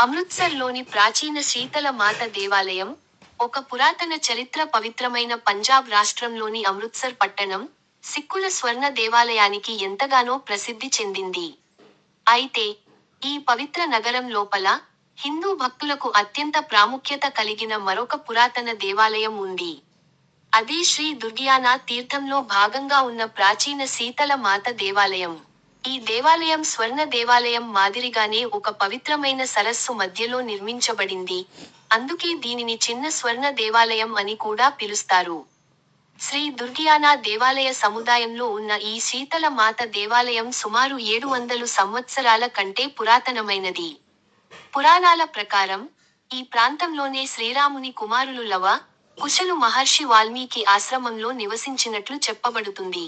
అమృత్సర్లోని ప్రాచీన శీతల మాత దేవాలయం, ఒక పురాతన చరిత్ర పవిత్రమైన పంజాబ్ రాష్ట్రంలోని అమృత్సర్ పట్టణం, సిక్కుల స్వర్ణ దేవాలయానికి ఎంతగానో ప్రసిద్ధి చెందింది. అయితే, ఈ పవిత్ర నగరం లోపల, హిందూ భక్తులకు అత్యంత ప్రాముఖ్యత కలిగిన మరొక పురాతన దేవాలయం ఉంది. అదే శ్రీ దుర్గియానా తీర్థంలో భాగంగా ఉన్న ప్రాచీన శీతల మాత దేవాలయం. ఈ దేవాలయం స్వర్ణ దేవాలయం మాదిరిగానే ఒక పవిత్రమైన సరస్సు మధ్యలో నిర్మించబడింది, అందుకే దీనిని చిన్న స్వర్ణ దేవాలయం అని కూడా పిలుస్తారు. శ్రీ దుర్గియానా దేవాలయ సముదాయంలో ఉన్న ఈ శీతల మాత దేవాలయం సుమారు ఏడు వందలు సంవత్సరాల కంటే పురాతనమైనది. పురాణాల ప్రకారం, ఈ ప్రాంతంలోనే శ్రీరాముని కుమారులు లవ, కుశలు మహర్షి వాల్మీకి ఆశ్రమంలో నివసించినట్లు చెప్పబడుతుంది.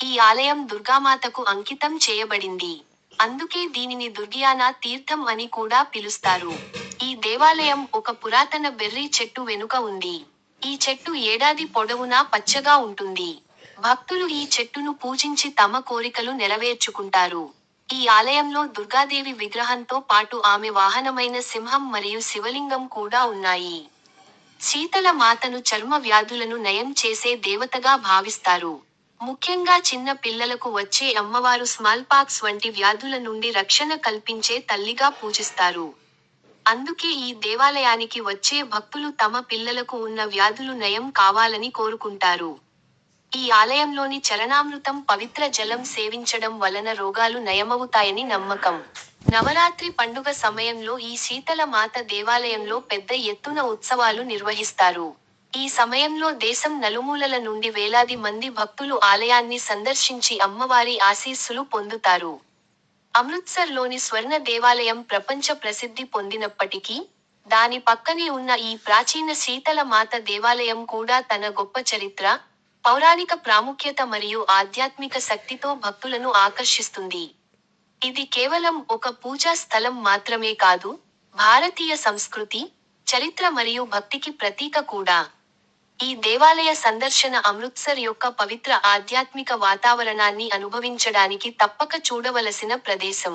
ఈ ఆలయం దుర్గామాతకు అంకితం చేయబడింది. అందుకే దీనిని దుర్గియానా తీర్థం అని కూడా పిలుస్తారు. ఈ దేవాలయం ఒక పురాతన బెర్రీ చెట్టు వెనుక ఉంది. ఈ చెట్టు ఏడాది పొడవునా పచ్చగా ఉంటుంది. భక్తులు ఈ చెట్టును పూజించి తమ కోరికలు నెరవేర్చుకుంటారు. ఈ ఆలయంలో దుర్గాదేవి విగ్రహంతో పాటు ఆమె వాహనమైన సింహం మరియు శివలింగం కూడా ఉన్నాయి. శీతల మాతను చర్మ వ్యాధులను నయం చేసే దేవతగా భావిస్తారు. ముఖ్యంగా చిన్న పిల్లలకు వచ్చే అమ్మవారు స్మాల్పాక్స్ వంటి వ్యాధుల నుండి రక్షణ కల్పించే తల్లిగా పూజిస్తారు. అందుకే ఈ దేవాలయానికి వచ్చే భక్తులు తమ పిల్లలకు ఉన్న వ్యాధులు నయం కావాలని కోరుకుంటారు. ఈ ఆలయంలోని చరణామృతం పవిత్ర జలం సేవించడం వలన రోగాలు నయమవుతాయని నమ్మకం. నవరాత్రి పండుగ సమయంలో ఈ శీతల మాత దేవాలయంలో పెద్ద ఎత్తున ఉత్సవాలు నిర్వహిస్తారు. ఈ సమయంలో దేశం నలుమూలల నుండి వేలాది మంది భక్తులు ఆలయాన్ని సందర్శించి అమ్మవారి ఆశీస్సులు పొందుతారు. అమృత్సర్లోని స్వర్ణ దేవాలయం ప్రపంచ ప్రసిద్ధి పొందినప్పటికీ, దాని పక్కనే ఉన్న ఈ ప్రాచీన శీతల మాత దేవాలయం కూడా తన గొప్ప చరిత్ర, పౌరాణిక ప్రాముఖ్యత మరియు ఆధ్యాత్మిక శక్తితో భక్తులను ఆకర్షిస్తుంది. ఇది కేవలం ఒక పూజా స్థలం మాత్రమే కాదు, భారతీయ సంస్కృతి, చరిత్ర మరియు భక్తికి ప్రతీక కూడా. ఈ దేవాలయ సందర్శన అమృత్సర్ యొక్క పవిత్ర ఆధ్యాత్మిక వాతావరణాన్ని అనుభవించడానికి తప్పక చూడవలసిన ప్రదేశం.